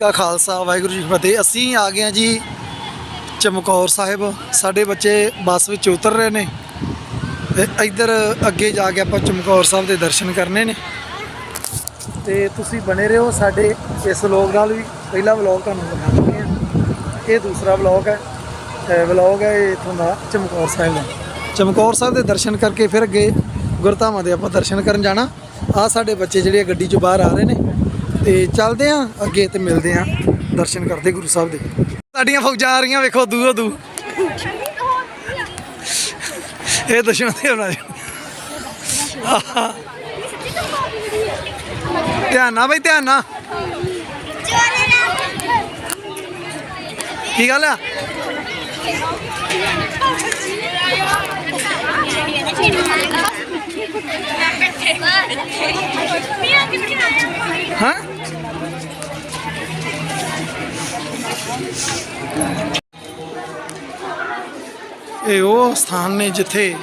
ਕਾ ਖਾਲਸਾ, ਵਾਹਿਗੁਰੂ ਜੀ ਫਤਿਹ। ਅਸੀਂ ਆ ਗਏ ਹਾਂ ਜੀ ਚਮਕੌਰ ਸਾਹਿਬ। ਸਾਡੇ ਬੱਚੇ ਬੱਸ ਵਿੱਚ ਉਤਰ ਰਹੇ ਨੇ ਤੇ ਇੱਧਰ ਅੱਗੇ ਜਾ ਕੇ ਆਪਾਂ ਚਮਕੌਰ ਸਾਹਿਬ ਦੇ ਦਰਸ਼ਨ ਕਰਨੇ ਨੇ। ਤੇ ਤੁਸੀਂ ਬਣੇ ਰਹੋ ਸਾਡੇ ਇਸ ਵਲੌਗ ਨਾਲ ਵੀ। ਪਹਿਲਾ ਵਲੌਗ ਤੁਹਾਨੂੰ ਦਿਖਾ ਦਿੰਦੇ ਹਾਂ। ਇਹ ਦੂਸਰਾ ਵਲੌਗ ਹੈ। ਵਲੌਗ ਹੈ ਇਹ ਇੱਥੋਂ ਦਾ ਚਮਕੌਰ ਸਾਹਿਬ ਦਾ। ਚਮਕੌਰ ਸਾਹਿਬ ਦੇ ਦਰਸ਼ਨ ਕਰਕੇ ਫਿਰ ਅੱਗੇ ਗੁਰਧਾਮਾਂ ਦੇ ਆਪਾਂ ਦਰਸ਼ਨ ਕਰਨ ਜਾਣਾ। ਆ ਸਾਡੇ ਬੱਚੇ ਜਿਹੜੇ ਆ ਗੱਡੀ 'ਚੋਂ ਬਾਹਰ ਆ ਰਹੇ ਨੇ। ਤੇ ਚੱਲਦੇ ਆ, ਅੱਗੇ ਤੇ ਮਿਲਦੇ ਆ। ਦਰਸ਼ਨ ਕਰਦੇ ਗੁਰੂ ਸਾਹਿਬ ਦੇ। ਸਾਡੀਆਂ ਫੌਜਾਂ ਆ ਰਹੀਆਂ, ਵੇਖੋ ਦੂਰੋਂ ਦੂ। ਇਹ ਦੁਸ਼ਮਣ ਤੇ ਹੋਣਾ ਧਿਆਨ ਨਾਲ ਬਈ, ਧਿਆਨ ਨਾਲ। ਕੀ ਗੱਲ ਆ? ਹਾਂ? ਇਹ ਉਹ ਸਥਾਨ ਨੇ ਜਿੱਥੇ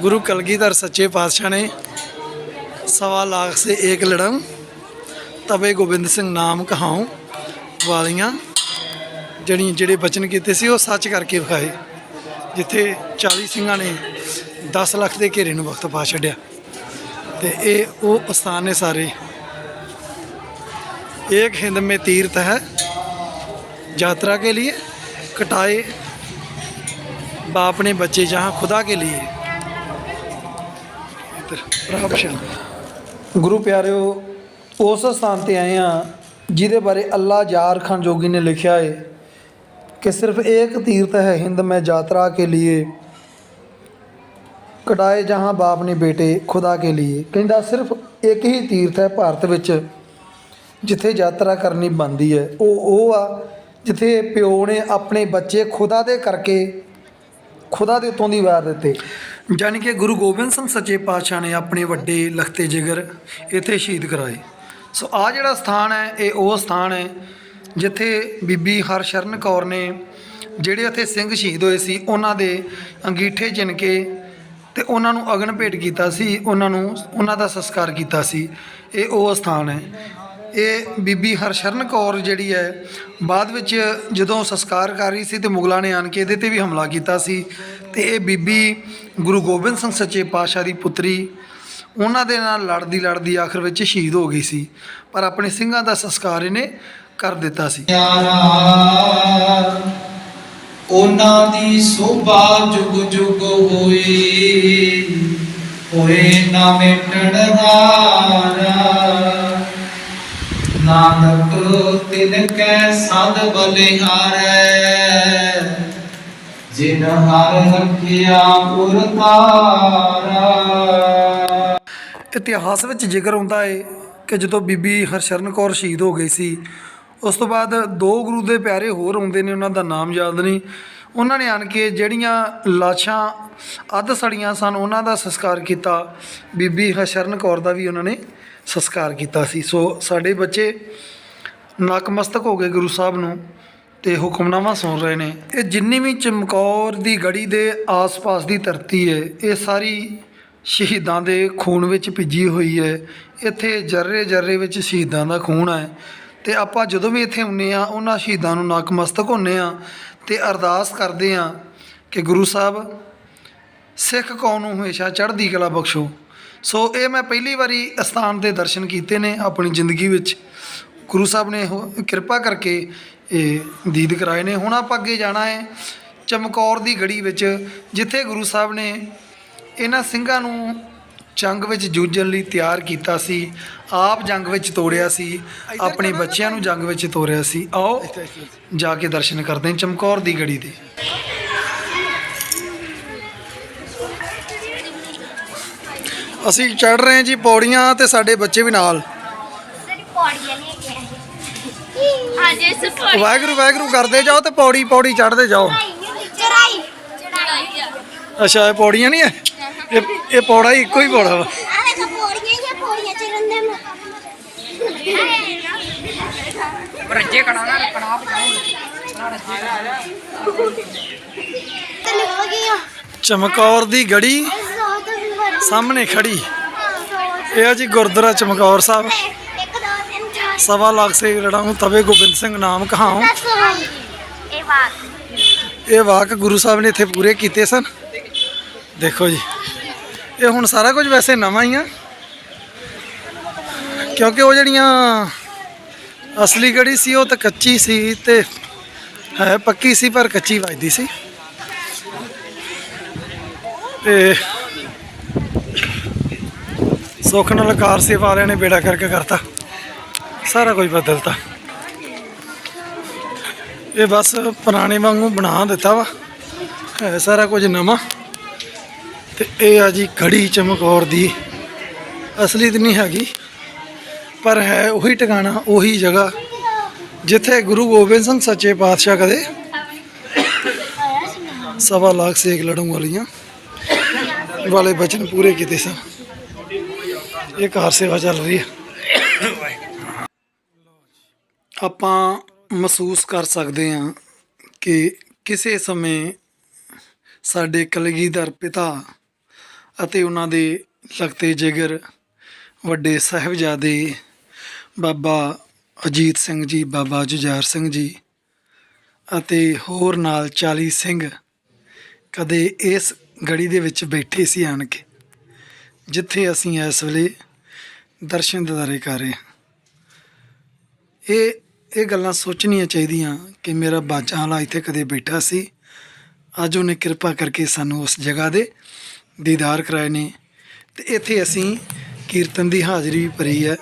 ਗੁਰੂ ਕਲਗੀਧਰ ਸੱਚੇ ਪਾਤਸ਼ਾਹ ਨੇ ਸਵਾ ਲੱਖ ਸੇ ਏਕ ਲੜਮ ਤਵੇ ਗੋਬਿੰਦ ਸਿੰਘ ਨਾਮ ਕਹਾਉ ਵਾਲੀਆਂ, ਜਿਹੜੀਆਂ ਜਿਹੜੇ ਬਚਨ ਕੀਤੇ ਸੀ, ਉਹ ਸੱਚ ਕਰਕੇ ਵਿਖਾਏ, ਜਿੱਥੇ 40 ਸਿੰਘਾਂ ਨੇ 10 ਲੱਖ ਦੇ ਘੇਰੇ ਨੂੰ ਵਕਤ ਪਾ ਛੱਡਿਆ ਤੇ ਇਹ ਉਹ ਸਥਾਨ ਨੇ ਸਾਰੇ एक हिंद में तीर्थ है यात्रा के लिए कटाए बाप ने बच्चे जहाँ खुदा के लिए इधर प्रभु शांति। ਗੁਰੂ ਪਿਆਰਿਓ ਉਸ ਸਥਾਨ ਤੇ ਆਏ ਆ ਜਿਹਦੇ ਬਾਰੇ ਅੱਲਾ ਜਾਰ ਖਾਨ ਜੋਗੀ ਨੇ ਲਿਖਿਆ ਹੈ ਕਿ ਸਿਰਫ ਇੱਕ ਤੀਰਥ ਹੈ ਹਿੰਦ ਮੈਂ ਯਾਤਰਾ ਕੇ लिए ਕਟਾਏ ਜਹਾਂ ਬਾਪ ਨੇ ਬੇਟੇ ਖੁਦਾ ਕੇ लिए ਕਹਿੰਦਾ, ਸਿਰਫ ਇੱਕ ਹੀ ਤੀਰਥ ਹੈ ਭਾਰਤ ਵਿੱਚ, ਜਿੱਥੇ ਯਾਤਰਾ ਕਰਨੀ ਬਣਦੀ ਹੈ। ਉਹ ਉਹ ਆ, ਜਿੱਥੇ ਪਿਓ ਨੇ ਆਪਣੇ ਬੱਚੇ ਖੁਦਾ ਦੇ ਕਰਕੇ, ਖੁਦਾ ਦੇ ਉਤੋਂ ਦੀ ਵਾਰ ਦਿੱਤੇ। ਜਾਨੀ ਕਿ ਗੁਰੂ ਗੋਬਿੰਦ ਸਿੰਘ ਸੱਚੇ ਪਾਤਸ਼ਾਹ ਨੇ ਆਪਣੇ ਵੱਡੇ ਲਖਤੇ ਜਿਗਰ ਇੱਥੇ ਸ਼ਹੀਦ ਕਰਾਏ। ਸੋ ਆ ਜਿਹੜਾ ਸਥਾਨ ਹੈ, ਇਹ ਉਹ ਸਥਾਨ ਹੈ, ਜਿੱਥੇ ਬੀਬੀ ਹਰਸ਼ਰਨ ਕੌਰ ਨੇ, ਜਿਹੜੇ ਇੱਥੇ ਸਿੰਘ ਸ਼ਹੀਦ ਹੋਏ ਸੀ, ਉਹਨਾਂ ਦੇ ਅੰਗੀਠੇ ਚਿਣ ਕੇ ਤੇ ਉਹਨਾਂ ਨੂੰ ਅਗਨ ਭੇਟ ਕੀਤਾ ਸੀ, ਉਹਨਾਂ ਨੂੰ, ਉਹਨਾਂ ਦਾ ਸੰਸਕਾਰ ਕੀਤਾ ਸੀ। ਇਹ ਉਹ ਸਥਾਨ ਹੈ। ਇਹ ਬੀਬੀ ਹਰਸ਼ਰਨ ਕੌਰ ਜਿਹੜੀ ਹੈ, ਬਾਅਦ ਵਿੱਚ ਜਦੋਂ ਸੰਸਕਾਰ ਕਰ ਰਹੀ ਸੀ ਤੇ ਮੁਗਲਾਂ ਨੇ ਆਣ ਕੇ ਇਹਦੇ ਤੇ ਵੀ ਹਮਲਾ ਕੀਤਾ ਸੀ। ਤੇ ਇਹ ਬੀਬੀ ਗੁਰੂ ਗੋਬਿੰਦ ਸਿੰਘ ਸੱਚੇ ਪਾਤਸ਼ਾਹ ਦੀ ਪੁੱਤਰੀ, ਉਹਨਾਂ ਦੇ ਨਾਲ ਲੜਦੀ ਲੜਦੀ ਆਖਰ ਵਿੱਚ ਸ਼ਹੀਦ ਹੋ ਗਈ ਸੀ। ਪਰ ਆਪਣੇ ਸਿੰਘਾਂ ਦਾ ਸੰਸਕਾਰ ਇਹਨੇ ਕਰ ਦਿੱਤਾ ਸੀ। ਉਹਨਾਂ ਦੀ ਸੋਭਾ ਜੁਗ ਜੁਗ ਹੋਏ। ਹੋਏ ਨਾ ਮਿਟਣ ਹਾਰਾ। ਨਾਨਕ ਤਿਨ ਕੈ ਸਦ ਬਲਿਹਾਰੈ। ਜਿਨ ਹਰ ਰੱਖਿਆ ਉਰਤਾਰਾ ਇਤਿਹਾਸ ਵਿੱਚ ਜ਼ਿਕਰ ਹੁੰਦਾ ਹੈ ਕਿ ਜਦੋਂ ਬੀਬੀ ਹਰਸ਼ਰਨ ਕੌਰ ਸ਼ਹੀਦ ਹੋ ਗਈ ਸੀ ਉਸ ਤੋਂ ਬਾਅਦ ਦੋ ਗੁਰੂ ਦੇ ਪਿਆਰੇ ਹੋਰ ਆਉਂਦੇ ਨੇ, ਉਹਨਾਂ ਦਾ ਨਾਮ ਯਾਦ ਨਹੀਂ। ਉਹਨਾਂ ਨੇ ਆਣ ਕੇ ਜਿਹੜੀਆਂ ਲਾਸ਼ਾਂ, ਅੱਧ ਸੜੀਆਂ ਸਨ, ਉਹਨਾਂ ਦਾ ਸੰਸਕਾਰ ਕੀਤਾ। ਬੀਬੀ ਹਰਸ਼ਰਨ ਕੌਰ ਦਾ ਵੀ ਉਹਨਾਂ ਨੇ ਸੰਸਕਾਰ ਕੀਤਾ ਸੀ। ਸੋ ਸਾਡੇ ਬੱਚੇ ਨਕਮਸਤਕ ਹੋ ਗਏ ਗੁਰੂ ਸਾਹਿਬ ਨੂੰ ਤੇ ਹੁਕਮਨਾਮਾ ਸੁਣ ਰਹੇ ਨੇ। ਇਹ ਜਿੰਨੀ ਵੀ ਚਮਕੌਰ ਦੀ ਗੜੀ ਦੇ ਆਸ-ਪਾਸ ਦੀ ਧਰਤੀ ਹੈ ਇਹ ਸਾਰੀ ਸ਼ਹੀਦਾਂ ਦੇ ਖੂਨ ਵਿੱਚ ਭਿੱਜੀ ਹੋਈ ਹੈ ਇੱਥੇ ਜਰਰੇ ਜਰਰੇ ਵਿੱਚ ਸ਼ਹੀਦਾਂ ਦਾ ਖੂਨ ਹੈ ਤੇ ਆਪਾਂ ਜਦੋਂ ਵੀ ਇੱਥੇ ਹੁੰਨੇ ਆ ਉਹਨਾਂ ਸ਼ਹੀਦਾਂ ਨੂੰ ਨਕਮਸਤਕ ਹੁੰਨੇ ਆ ਤੇ ਅਰਦਾਸ ਕਰਦੇ ਆ ਕਿ ਗੁਰੂ ਸਾਹਿਬ, ਸਿੱਖ ਕੌਮ ਨੂੰ ਹਮੇਸ਼ਾ ਚੜ੍ਹਦੀ ਕਲਾ ਬਖਸ਼ੋ। ਸੋ ਇਹ ਮੈਂ ਪਹਿਲੀ ਵਾਰੀ ਅਸਥਾਨ ਦੇ ਦਰਸ਼ਨ ਕੀਤੇ ਨੇ ਆਪਣੀ ਜ਼ਿੰਦਗੀ ਵਿੱਚ। ਗੁਰੂ ਸਾਹਿਬ ਨੇ ਉਹ ਕਿਰਪਾ ਕਰਕੇ ਇਹ ਦੀਦ ਕਰਾਏ ਨੇ। ਹੁਣ ਆਪਾਂ ਅੱਗੇ ਜਾਣਾ ਹੈ ਚਮਕੌਰ ਦੀ ਗੜੀ ਵਿੱਚ, ਜਿੱਥੇ ਗੁਰੂ ਸਾਹਿਬ ਨੇ ਇਹਨਾਂ ਸਿੰਘਾਂ ਨੂੰ ਜੰਗ ਵਿੱਚ ਜੂਝਣ ਲਈ ਤਿਆਰ ਕੀਤਾ ਸੀ ਆਪ ਜੰਗ ਵਿੱਚ ਤੋੜਿਆ ਸੀ ਆਪਣੇ ਬੱਚਿਆਂ ਨੂੰ ਜੰਗ ਵਿੱਚ ਤੋੜਿਆ ਸੀ। ਆਓ ਜਾ ਕੇ ਦਰਸ਼ਨ ਕਰਦੇ ਹਾਂ ਚਮਕੌਰ ਦੀ ਗੜੀ ਦੇ। ਅਸੀਂ ਚੜ ਰਹੇ ਹਾਂ ਜੀ ਪੌੜੀਆਂ ਤੇ ਸਾਡੇ ਬੱਚੇ ਵੀ ਨਾਲ। ਵਾਹਿਗੁਰੂ ਵਾਹਿਗੁਰੂ ਕਰਦੇ ਜਾਓ ਤੇ ਪੌੜੀ ਪੌੜੀ ਚੜਦੇ ਜਾਓ। ਚੜਾਈ ਚੜਾਈ ਆ। ਅੱਛਾ ਇਹ ਪੌੜੀਆਂ ਨਹੀਂ ਹੈ? ਇਹ ਪੌੜਾ ਹੀ ਇੱਕੋ ਹੀ ਪੌੜਾ ਵਾ। ਦੇਖੋ ਪੌੜੀਆਂ ਹੀ ਆ, ਪੌੜੀਆਂ ਚੜਨ ਦੇ ਮੈਂ ਰੱਜੇ ਕਣਾ ਨਾ ਕਣਾ ਤੇ ਨਿਕਲ ਗਈਆਂ ਚਮਕੌਰ ਦੀ ਗੜੀ ਸਾਹਮਣੇ ਖੜੀ। ਇਹ ਆ ਜੀ ਗੁਰਦੁਆਰਾ ਚਮਕੌਰ ਸਾਹਿਬ। ਇੱਕ ਦੋ ਤਿੰਨ ਚਾਰ। ਸਵਾ ਲੱਖ ਸੇ ਲੜਾਉਂ ਤਵੇ ਗੋਬਿੰਦ ਸਿੰਘ ਨਾਮ ਕਹਾਉ। ਇਹ ਵਾਕ ਗੁਰੂ ਸਾਹਿਬ ਨੇ ਇੱਥੇ ਪੂਰੇ ਕੀਤੇ ਸਨ। ਦੇਖੋ ਜੀ। ਇਹ ਹੁਣ ਸਾਰਾ ਕੁਝ ਵੈਸੇ ਨਵਾਂ ਹੀ ਆ। ਕਿਉਂਕਿ ਉਹ ਜਿਹੜੀਆਂ ਅਸਲੀ ਗੜੀ ਸੀ, ਉਹ ਤਾਂ ਕੱਚੀ ਸੀ ਤੇ ਹੈ ਪੱਕੀ ਸੀ, ਪਰ ਕੱਚੀ ਵੱਜਦੀ ਸੀ। ਤੇ ਸੁੱਖ ਨਾਲ ਕਾਰ ਸੇਵਾ ਵਾਲਿਆਂ ਨੇ ਬੇੜਾ ਕਰਕੇ ਕਰਤਾ। ਸਾਰਾ ਕੁਝ ਬਦਲਤਾ। ਇਹ ਬਸ ਪੁਰਾਣੇ ਵਾਂਗੂ ਬਣਾ ਦਿੱਤਾ ਵਾ। ਹੈ ਸਾਰਾ ਕੁਝ ਨਵਾਂ। ਤੇ ਇਹ ਆ ਜੀ ਘੜੀ ਚਮਕੌਰ ਦੀ। ਅਸਲੀ ਤਾਂ ਨਹੀਂ ਹੈਗੀ, ਪਰ ਹੈ ਉਹੀ ਟਿਕਾਣਾ, ਉਹੀ ਜਗ੍ਹਾ, ਜਿੱਥੇ ਗੁਰੂ ਗੋਬਿੰਦ ਸਿੰਘ ਸੱਚੇ ਪਾਤਸ਼ਾਹ ਕਦੇ ਸਵਾ ਲੱਖ ਸੇਕ ਲੜਨ ਵਾਲੀਆਂ ਵਾਲੇ ਬਚਨ ਪੂਰੇ ਕੀਤੇ ਸਨ। ਇਹ ਕਾਰ ਸੇਵਾ ਚੱਲ ਰਹੀ ਹੈ। ਆਪਾਂ ਮਹਿਸੂਸ ਕਰ ਸਕਦੇ ਹਾਂ ਕਿ ਕਿਸੇ ਸਮੇਂ ਸਾਡੇ ਕਲਗੀਧਰ ਪਿਤਾ ਅਤੇ ਉਹਨਾਂ ਦੇ ਲਗਤੇ ਜਿਗਰ, ਵੱਡੇ ਸਾਹਿਬਜ਼ਾਦੇ ਬਾਬਾ ਅਜੀਤ ਸਿੰਘ ਜੀ, ਬਾਬਾ ਜੁਝਾਰ ਸਿੰਘ ਜੀ ਅਤੇ ਹੋਰ ਨਾਲ 40 ਸਿੰਘ ਕਦੇ ਇਸ ਗੜੀ ਦੇ ਵਿੱਚ ਬੈਠੇ ਸੀ ਆਣ ਕੇ, ਜਿੱਥੇ ਅਸੀਂ ਇਸ ਵੇਲੇ ਦਰਸ਼ਨ ਦਿਦਾਰੇ ਕਰ ਰਹੇ ਹਾਂ। ਇਹ ਇਹ ਗੱਲਾਂ ਸੋਚਣੀਆਂ ਚਾਹੀਦੀਆਂ ਕਿ ਮੇਰਾ ਬਾਜਾਂ ਵਾਲਾ ਇੱਥੇ ਕਦੇ ਬੈਠਾ ਸੀ। ਅੱਜ ਉਹਨੇ ਕਿਰਪਾ ਕਰਕੇ ਸਾਨੂੰ ਉਸ ਜਗ੍ਹਾ ਦੇ ਦੀਦਾਰ ਕਰਾਏ ਨੇ ਤੇ ਇੱਥੇ ਅਸੀਂ ਕੀਰਤਨ ਦੀ ਹਾਜ਼ਰੀ ਵੀ ਭਰੀ ਹੈ।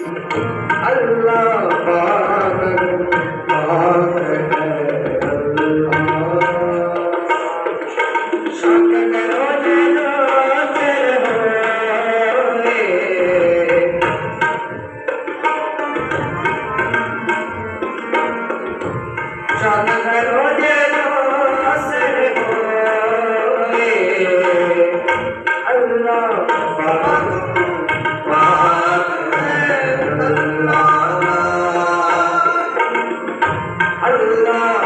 Good.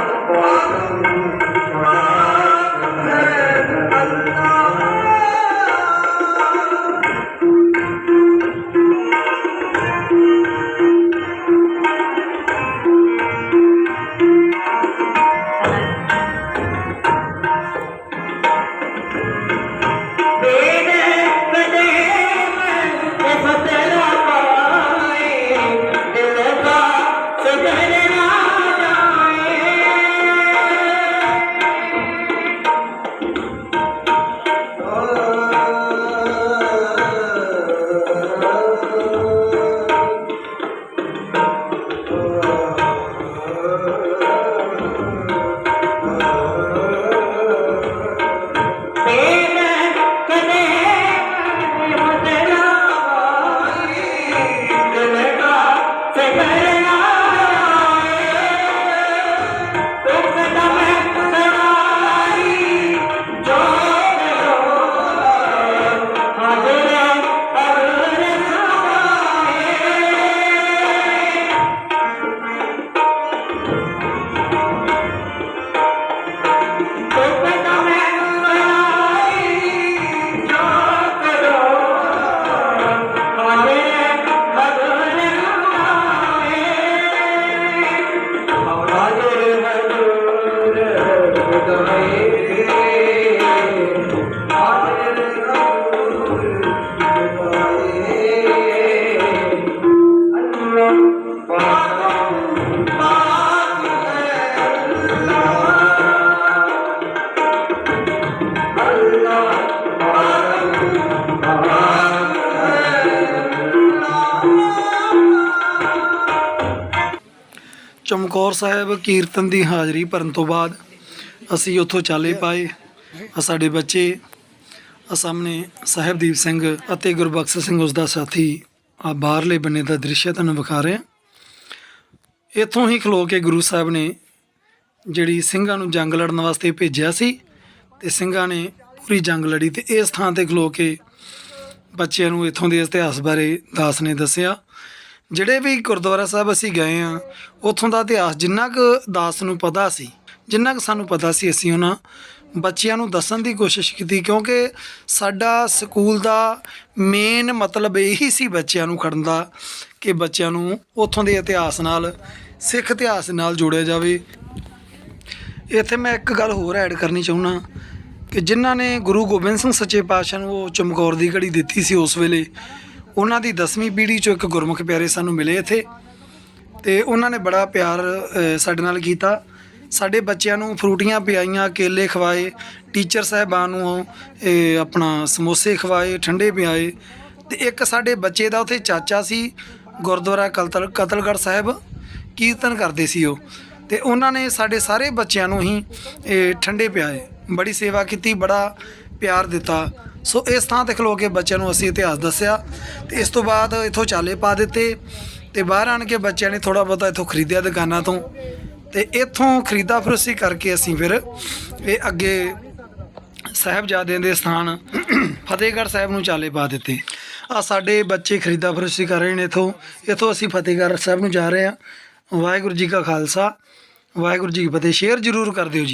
ਚਮਕੌਰ ਸਾਹਿਬ ਕੀਰਤਨ ਦੀ ਹਾਜ਼ਰੀ ਭਰਨ ਤੋਂ ਬਾਅਦ ਅਸੀਂ ਉੱਥੋਂ ਚਾਲੇ ਪਾਏ। ਸਾਡੇ ਬੱਚੇ ਆ ਸਾਹਮਣੇ ਸਾਹਿਬਦੀਪ ਸਿੰਘ ਅਤੇ ਗੁਰਬਖਸ਼ ਸਿੰਘ ਉਸ ਦਾ ਸਾਥੀ ਆ ਬਾਹਰਲੇ ਬੰਨੇ ਦਾ ਦ੍ਰਿਸ਼ ਤੁਹਾਨੂੰ ਵਿਖਾ ਰਹੇ। ਹਾਂ ਇੱਥੋਂ ਹੀ ਖਲੋ ਕੇ ਗੁਰੂ ਸਾਹਿਬ ਨੇ ਜਿਹੜੀ ਸਿੰਘਾਂ ਨੂੰ ਜੰਗ ਲੜਨ ਵਾਸਤੇ ਭੇਜਿਆ ਸੀ ਤੇ ਸਿੰਘਾਂ ਨੇ ਪੂਰੀ ਜੰਗ ਲੜੀ ਤੇ ਇਸ ਥਾਂ ਤੇ ਖਲੋ ਕੇ ਬੱਚਿਆਂ ਨੂੰ ਇੱਥੋਂ ਦੇ ਇਤਿਹਾਸ ਬਾਰੇ ਦਾਸ ਨੇ ਦੱਸਿਆ। ਜਿਹੜੇ ਵੀ ਗੁਰਦੁਆਰਾ ਸਾਹਿਬ ਅਸੀਂ ਗਏ ਆ ਉੱਥੋਂ ਦਾ ਇਤਿਹਾਸ ਜਿੰਨਾ ਕੁ ਦਾਸ ਨੂੰ ਪਤਾ ਸੀ, ਜਿੰਨਾ ਕੁ ਸਾਨੂੰ ਪਤਾ ਸੀ ਅਸੀਂ ਉਹਨਾਂ ਬੱਚਿਆਂ ਨੂੰ ਦੱਸਣ ਦੀ ਕੋਸ਼ਿਸ਼ ਕੀਤੀ ਕਿਉਂਕਿ ਸਾਡਾ ਸਕੂਲ ਦਾ ਮੇਨ ਮਤਲਬ ਇਹੀ ਸੀ ਬੱਚਿਆਂ ਨੂੰ ਖੜਨ ਦਾ ਕਿ ਬੱਚਿਆਂ ਨੂੰ ਉੱਥੋਂ ਦੇ ਇਤਿਹਾਸ ਨਾਲ, ਸਿੱਖ ਇਤਿਹਾਸ ਨਾਲ ਜੋੜਿਆ ਜਾਵੇ। ਇੱਥੇ ਮੈਂ ਇੱਕ ਗੱਲ ਹੋਰ ਐਡ ਕਰਨੀ ਚਾਹੁੰਦਾ ਕਿ ਜਿਨ੍ਹਾਂ ਨੇ ਗੁਰੂ ਗੋਬਿੰਦ ਸਿੰਘ ਸੱਚੇ ਪਾਤਸ਼ਾਹ ਨੂੰ ਉਹ ਚਮਕੌਰ ਦੀ ਘੜੀ ਦਿੱਤੀ ਸੀ ਉਸ ਵੇਲੇ ਉਹਨਾਂ ਦੀ 10ਵੀਂ ਪੀੜ੍ਹੀ ਚੋਂ ਇੱਕ ਗੁਰਮੁਖ ਪਿਆਰੇ ਸਾਨੂੰ ਮਿਲੇ ਇੱਥੇ ਤੇ ਉਹਨਾਂ ਨੇ ਬੜਾ ਪਿਆਰ ਸਾਡੇ ਨਾਲ ਕੀਤਾ। ਸਾਡੇ ਬੱਚਿਆਂ ਨੂੰ ਫਰੂਟੀਆਂ ਪਿਆਈਆਂ, ਕੇਲੇ ਖਵਾਏ, ਟੀਚਰ ਸਾਹਿਬਾਨ ਨੂੰ ਇਹ ਆਪਣਾ ਸਮੋਸੇ ਖਵਾਏ, ਠੰਡੇ ਪਿਆਏ। ਤੇ ਇੱਕ ਸਾਡੇ ਬੱਚੇ ਦਾ ਉੱਥੇ ਚਾਚਾ ਸੀ, ਗੁਰਦੁਆਰਾ ਕਤਲ ਕਤਲਗੜ੍ਹ ਸਾਹਿਬ, ਕੀਰਤਨ ਕਰਦੇ ਸੀ ਉਹ। ਤੇ ਉਹਨਾਂ ਨੇ ਸਾਡੇ ਸਾਰੇ ਬੱਚਿਆਂ ਨੂੰ ਹੀ ਇਹ ਠੰਡੇ ਪਿਆਏ। ਬੜੀ ਸੇਵਾ ਕੀਤੀ, ਬੜਾ ਪਿਆਰ ਦਿੱਤਾ। ਸੋ ਇਸ ਥਾਂ ਤੇ ਖਲੋ ਕੇ ਬੱਚਿਆਂ ਨੂੰ ਅਸੀਂ ਇਤਿਹਾਸ ਦੱਸਿਆ ਤੇ ਇਸ ਤੋਂ ਬਾਅਦ ਇੱਥੋਂ ਚਾਲੇ ਪਾ ਦਿੱਤੇ ਤੇ ਬਾਹਰ ਆਣ ਕੇ ਬੱਚਿਆਂ ਨੇ ਥੋੜਾ ਬਹੁਤਾ ਇੱਥੋਂ ਖਰੀਦਿਆ ਦੁਕਾਨਾਂ ਤੋਂ ਤੇ ਇੱਥੋਂ ਖਰੀਦਾ ਫਰੋਸੀ ਕਰਕੇ ਅਸੀਂ ਫਿਰ ਇਹ ਅੱਗੇ ਸਾਹਿਬਜ਼ਾਦਿਆਂ ਦੇ ਸਥਾਨ ਫਤਿਹਗੜ੍ਹ ਸਾਹਿਬ ਨੂੰ ਚਾਲੇ ਪਾ ਦਿੱਤੇ। ਆ ਸਾਡੇ ਬੱਚੇ ਖਰੀਦਾ ਫਰੋਸ਼ੀ ਕਰ ਰਹੇ ਨੇ ਇੱਥੋਂ ਇੱਥੋਂ ਅਸੀਂ ਫਤਿਹਗੜ੍ਹ ਸਾਹਿਬ ਨੂੰ ਜਾ ਰਹੇ ਹਾਂ। ਵਾਹਿਗੁਰੂ ਜੀ ਕਾ ਖਾਲਸਾ, ਵਾਹਿਗੁਰੂ ਜੀ ਕੀ ਫਤਿਹ। ਸ਼ੇਅਰ ਜ਼ਰੂਰ ਕਰ ਦਿਓ ਜੀ।